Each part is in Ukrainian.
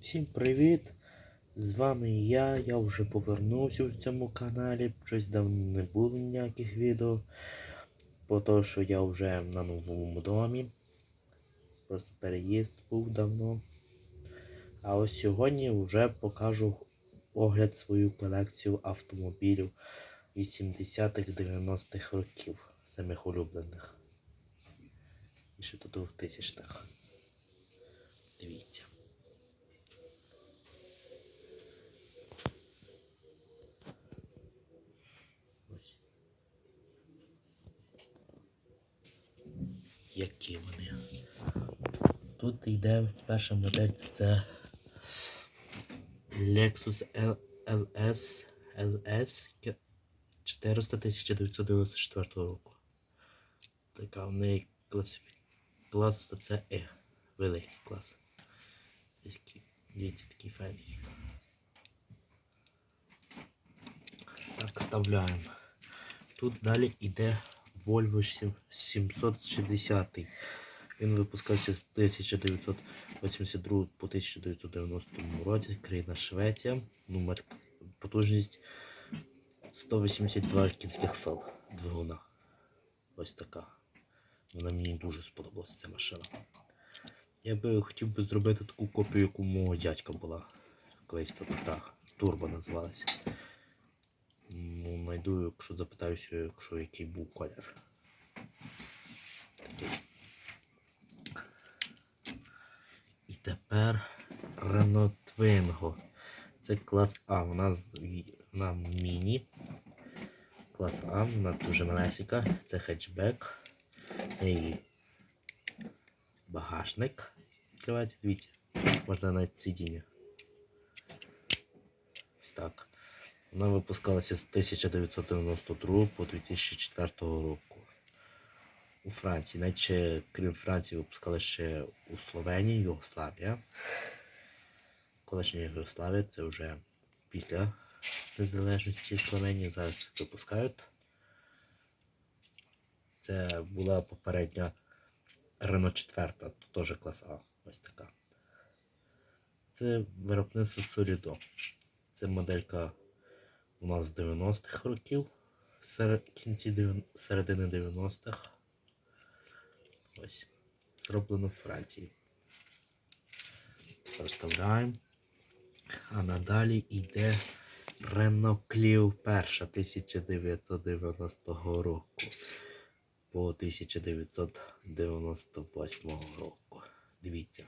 Всім привіт! З вами я. Я вже повернувся в цьому каналі. Щось давно не було ніяких відео. Бо то, що я вже на новому домі. Просто переїзд був давно. А ось сьогодні вже покажу огляд свою колекцію автомобілів 80-х 90-х років. Самих улюблених. І ще до 2000-х. Дивіться. Ось. Які вони. Тут йде перша модель, це Lexus LS LS 400 1994 року. Така в неї класифі... клас це E. Великий клас. Дивіться, такий файний. Так, вставляємо. Тут далі йде Volvo 7- 760. Він випускався з 1982 по 1990 році. Країна Швеція. Номер потужність 182 кінських сил двигуна. Ось така. Вона мені дуже сподобалася ця машина. Я би хотів би зробити таку копію, як у мого дядька була. Колись така турбо називалася. Ну, найду, якщо запитаюся, якщо який був колір. І тепер Renault Twingo. Це клас А. Вона, з- вона міні. Клас А, вона дуже малесенька. Це хетчбек. І багажник. Відкривається, дивіться. Можна навіть сидіння. Ось так. Вона випускалася з 1992 по 2004 року. У Франції, наче крім Франції, випускали ще у Словенії, Югославія. Колишня Югославія це вже після незалежності Словенії. Зараз випускають. Це була попередня Renault 4, тут теж клас А. Ось така. Це виробництво Solido. Це моделька у нас з 90-х років, серед, кінці середини 90-х. Ось. Зроблено в Франції. Розставляємо. А надалі йде Clio перша 1990 року по 1998 року. Дивіться.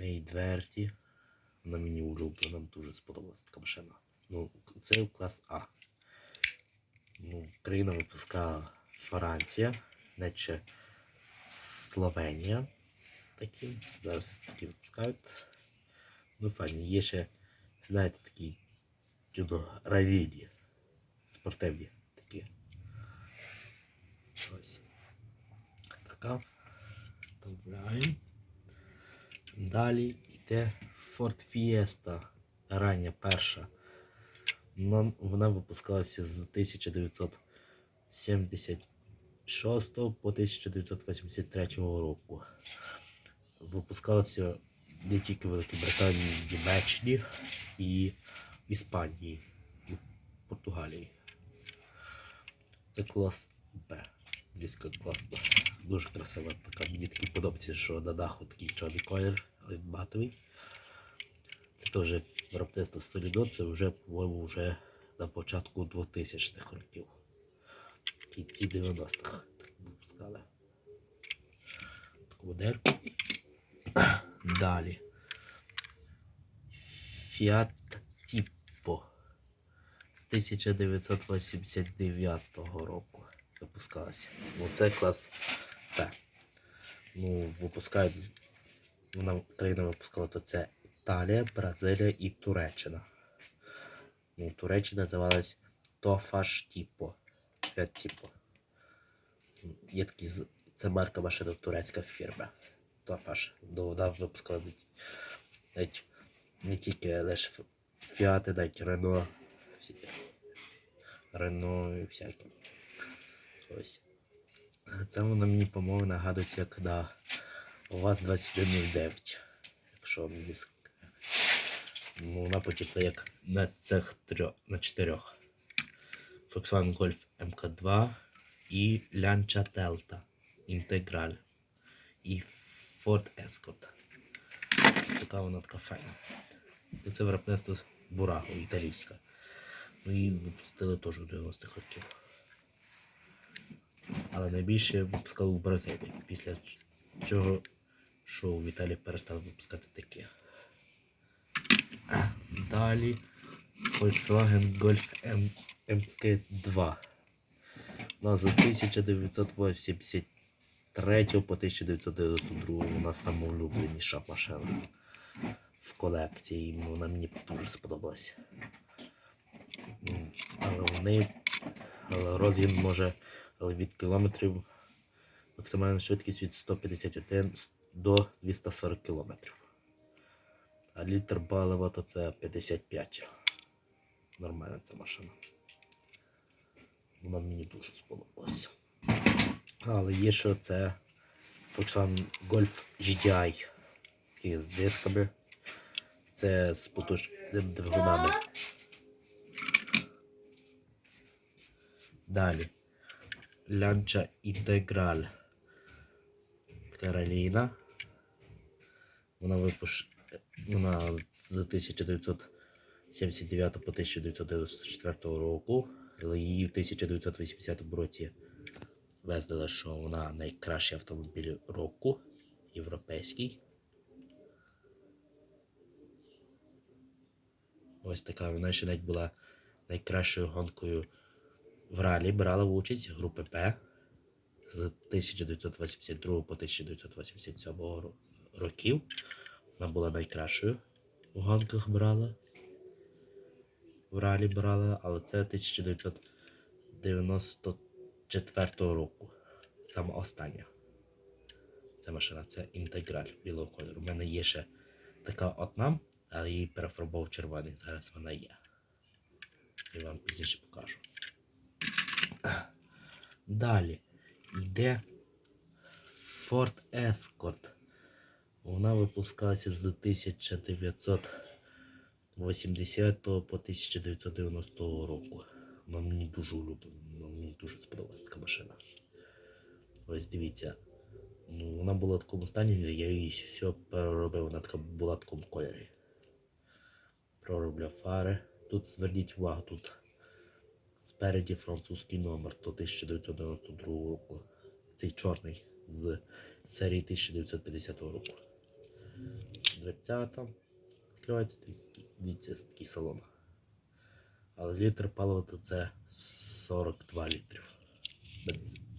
Неї дверті. Вона мені улюблена, дуже сподобалася така машина. Ну, це клас А. Ну, країна випускала Франція, наче Словенія. Такі. Зараз такі випускають. Ну, файні. Є ще, знаєте, такі чудо раліді. Спортивні такі. Ось. Така. Вставляємо. Далі йде Ford Fiesta. Рання перша. Вона, випускалася з 1976 по 1983 року. Випускалася не тільки в Великій Британії, в Німеччині і в Іспанії, і в Португалії. Це клас Б. Дійсно класно. Дуже красива така. Мені такі подобається, що на даху такий чорний колір, матовий. Це теж виробництво Солідо, це вже, по-моєму, вже на початку 2000-х років. Кінці 90-х випускали. Таку модельку. Далі. Fiat Tipo з 1989 року випускалася. Ну, це клас С. Ну, випускають. Вона країна випускала то це Італія, Бразилія і Туреччина. Ну, Туреччина називалась Тофаш Тіпо. Є такі це марка машина турецька фірма. Тофаш. Вона випускала навіть- не тільки лише Фіати, навіть Рено. Рено і всякі. Ось. Це воно мені, по-моєму, нагадується, як на УАЗ 2109. якщо ск... Ну, вона потекла як на цих трьох, на чотирьох. Volkswagen Golf MK2 і Lancia Delta Інтеграль і Ford Escort. Така вона така файна. І це виробництво Бураго, італійська. Ну і випустили теж у 90-х років. Але найбільше випускали у Бразилії, після чого що в Італії перестали випускати таке. Далі Volkswagen Golf M MK2. Вона з 1983 по 1992 вона самоулюбленіша машина в колекції. Вона мені дуже сподобалася. Але в неї але розгін може від кілометрів максимальна швидкість від 151 до 240 кілометрів. А літр палива то це 55. Нормальна ця машина. Вона мені дуже сподобалася. Але є що це Volkswagen Golf GTI. Такий з дисками. Це з потужними двигунами. Далі. Lancia Integral. Кароліна. Вона випуш... Вона з 1979 по 1994 року. Але її в 1980 році визнали, що вона найкращий автомобіль року європейський. Ось така вона ще навіть була найкращою гонкою в ралі. Брала участь групи П з 1982 по 1987 років. Вона була найкращою в гонках брала. В ралі брала, але це 1994 року. Саме остання. Ця машина це інтеграль білого кольору. У мене є ще така одна, але її перефарбував червоний. Зараз вона є. Я вам пізніше покажу. Далі йде Ford Escort. Вона випускалася з 1980 по 1990 року. Вона мені дуже улюблена, мені дуже сподобалася така машина. Ось дивіться. Ну, вона була в такому стані, я її все переробив, вона така була в такому кольорі. Проробляв фари. Тут зверніть увагу, тут спереді французький номер до 1992 року. Цей чорний з серії 1950 року. Дверцята відкривається, такий салон. Але літр палива то це 42 літрів.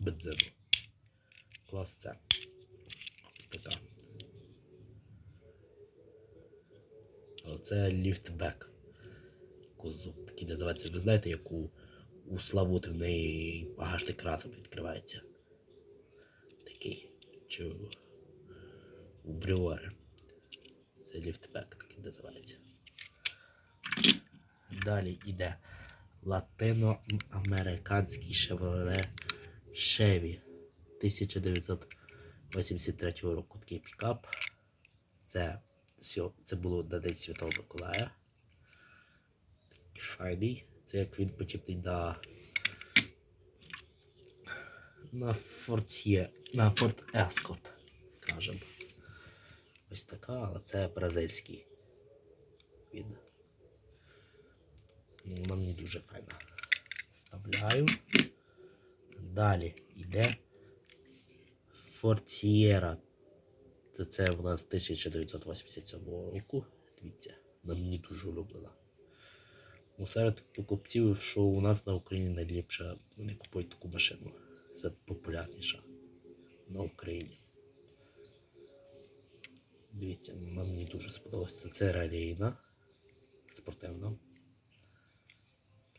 Бензину. Клас С. Ось така. Але це ліфтбек. Такий називається. Ви знаєте, як у, у Славути в неї багажник разом відкривається. Такий. Чи у-. Це ліфтбек такий називається. Далі йде латиноамериканський Chevrolet Chevy 1983 року. Такий пікап. Це, це було на День Святого Миколая. Файний. Це як він подібний на. На Ford на Ford Escort, скажем. Ось така, але це бразильський. Ну, Вона мені дуже файна. Вставляю. Далі йде Sierra. Це, це в нас 1987 року. Дивіться, вона мені дуже улюблена. Ну, серед покупців, що у нас на Україні найліпше, вони купують таку машину. Це популярніша на Україні. Дивіться, мені дуже сподобалася. Це ралійна, спортивна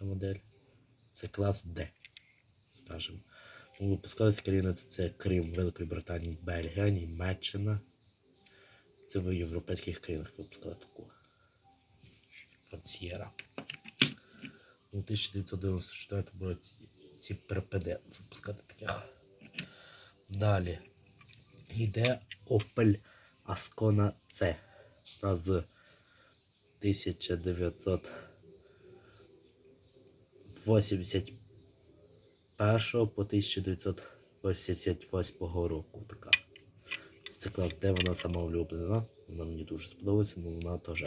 модель. Це клас D, скажімо. Випускалися країни це Крим, Великої Британії, Бельгія, Німеччина. Це в європейських країнах випускали таку. Форсієра. У 1994 році ці ПРПД випускати таких. Далі йде Opel Ascona C Вона з 1981 по 1988 року така. Це клас, де вона сама улюблена. Вона мені дуже сподобається, але вона теж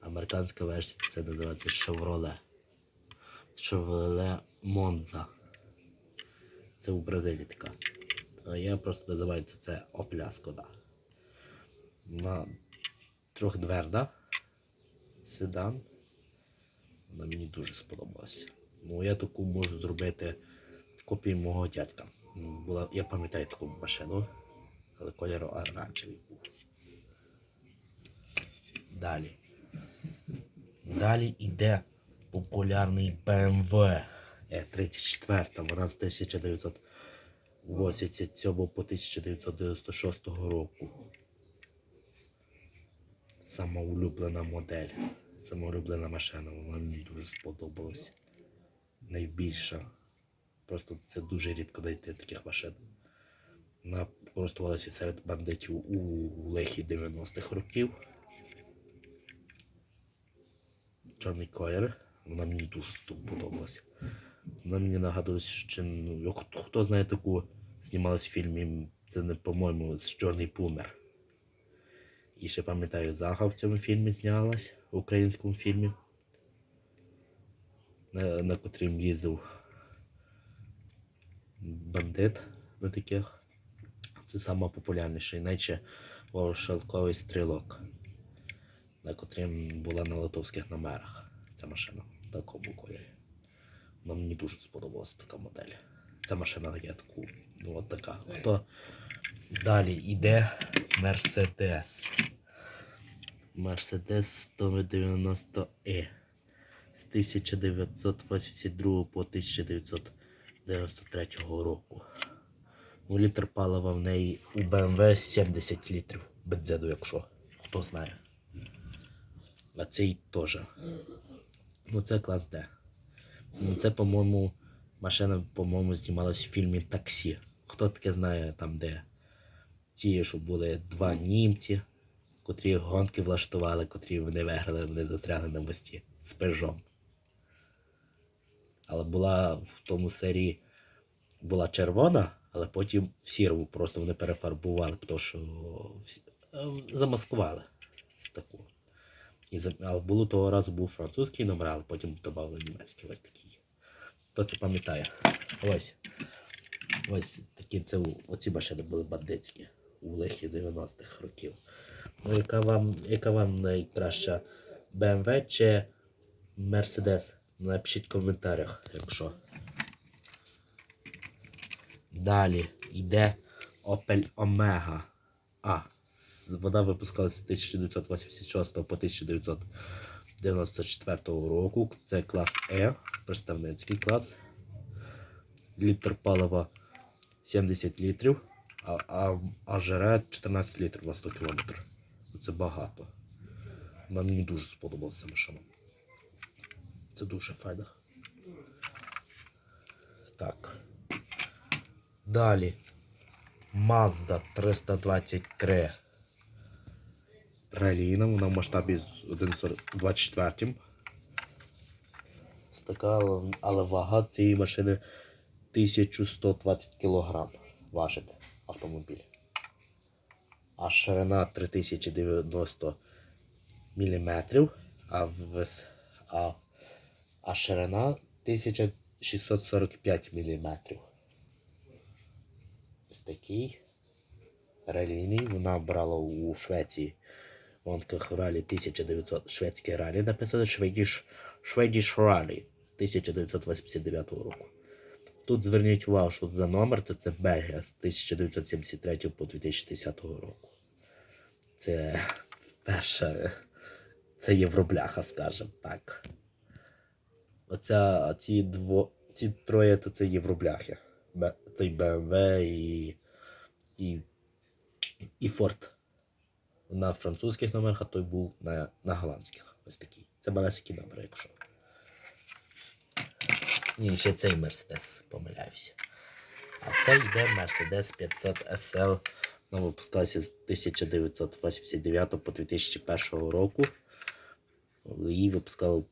американська версія, це називається Chevrolet. Chevrolet Monza. Це у Бразилії така. Я просто називаю це Opel Skoda. Вона трьохдверна. Седан. Вона мені дуже сподобалася. Ну, я таку можу зробити копію мого дядька. Була, я пам'ятаю таку машину, але кольору оранжевий був. Далі. Далі йде популярний BMW E34. Вона з 1987 по 1996 року. Сама улюблена модель. Сама улюблена машина. Вона мені дуже сподобалась. Найбільша. Просто це дуже рідко знайти таких машин. Вона користувалася серед бандитів у лихі 90-х років. Чорний колір. Вона мені дуже сподобалася. Вона мені нагадує, що ну, хто знає таку, знімалась в фільмі, це не, по-моєму, з Чорний Пумер. І ще пам'ятаю, Заха в цьому фільмі знялась, в українському фільмі, на, на котрім їздив бандит на таких. Це найпопулярніший, наче шалковий стрілок, на котрим була на литовських номерах ця машина в такому кольорі. Вона мені дуже сподобалася така модель. Ця машина є таку, ну от така. Хто далі йде Мерседес. Мерседес 190 e з 1982 по 1993 року. Ну, літр палива в неї у BMW 70 літрів. Бензину, якщо хто знає. А цей теж. Ну, це клас Д. Ну, Це, по-моєму, машина, по-моєму, знімалась в фільмі Таксі. Хто таке знає там, де ті, що були два німці, котрі гонки влаштували, котрі вони виграли, вони застрягли на мості з пежом. Але була в тому серії була червона, але потім сіру просто вони перефарбували, тому що е, замаскували таку. І але було того разу був французький номер, але потім додали німецький. Ось такий. Хто це пам'ятає? Ось. Ось такі це оці машини були бандитські у лихі 90-х років. Ну, яка вам, яка вам найкраща BMW чи Mercedes? Напишіть в коментарях, якщо. Далі йде Opel Omega. З- Вона випускалася з 1986 по 1994 року. Це клас E, представницький клас. Літр палива 70 літрів, а, а, а жере 14 літрів на 100 км. Це багато. Вона мені дуже сподобалася машина. Це дуже файно. Так. Далі. Mazda 323. Раліна, вона в масштабі з 1,24. Ось Така, але вага цієї машини 1120 кг важить автомобіль. А ширина 3090 мм, а, вис... а, а ширина 1645 мм. Ось такий ралійний. Вона брала у Швеції гонках ралі 1900 шведське ралі. Написано Swedish, Swedish Rally з 1989 року. Тут зверніть увагу, що за номер, то це Бельгія з 1973 по 2010 року. Це перша. Це євробляха, скажімо так. Оця, ці, дво, ці троє то це євробляхи. Той BMW і, і, і Ford. На французьких номерах, а той був на, на голландських. Ось такий. Це малесенький номер, якщо. Ні, ще цей Мерседес, помиляюся. А це йде Mercedes 500 SL Вона випускалася з 1989 по 2001 року. Її випускали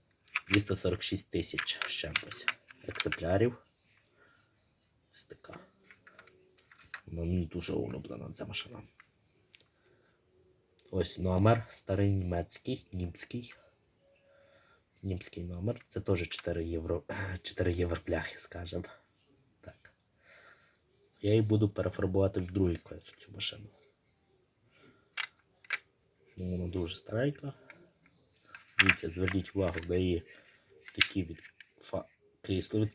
246 тисяч з чимось екземплярів. Ось. Вона мені дуже улюблена ця машина. Ось номер старий німецький, німський. Німський номер. Це теж 4 євро, 4 євро бляхи, скажемо. Так. Я її буду перефарбувати в другий колір цю машину. Ну, вона дуже старенька. Дивіться, зверніть увагу, в неї такі від фа... крісла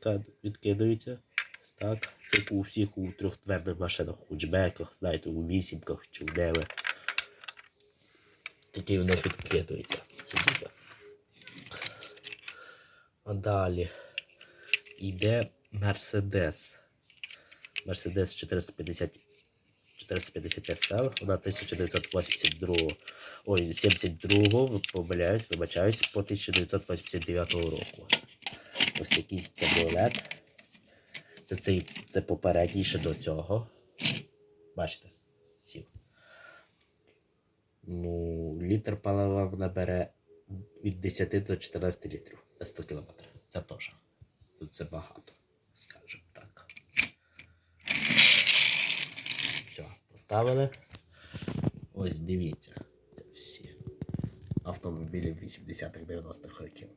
відкидаються. Так. Це у всіх у трьохтвердих машинах, у хучбеках, знаєте, у вісімках чи у деве. Такі у них відкидаються. Сидіти. А далі йде Мерседес. Мерседес 450 450 SL, вона 1982, ой, 72-го, помиляюсь, вибачаюсь, по 1989 року. Ось такий кабіолет. Це, цей, це попередній ще до цього. Бачите? Ці. Ну, літр палива набере від 10 до 14 літрів 100 км. Це теж. Тут це багато, скажімо так. Все, поставили. Ось дивіться. Це всі автомобілі 80-х 90-х років.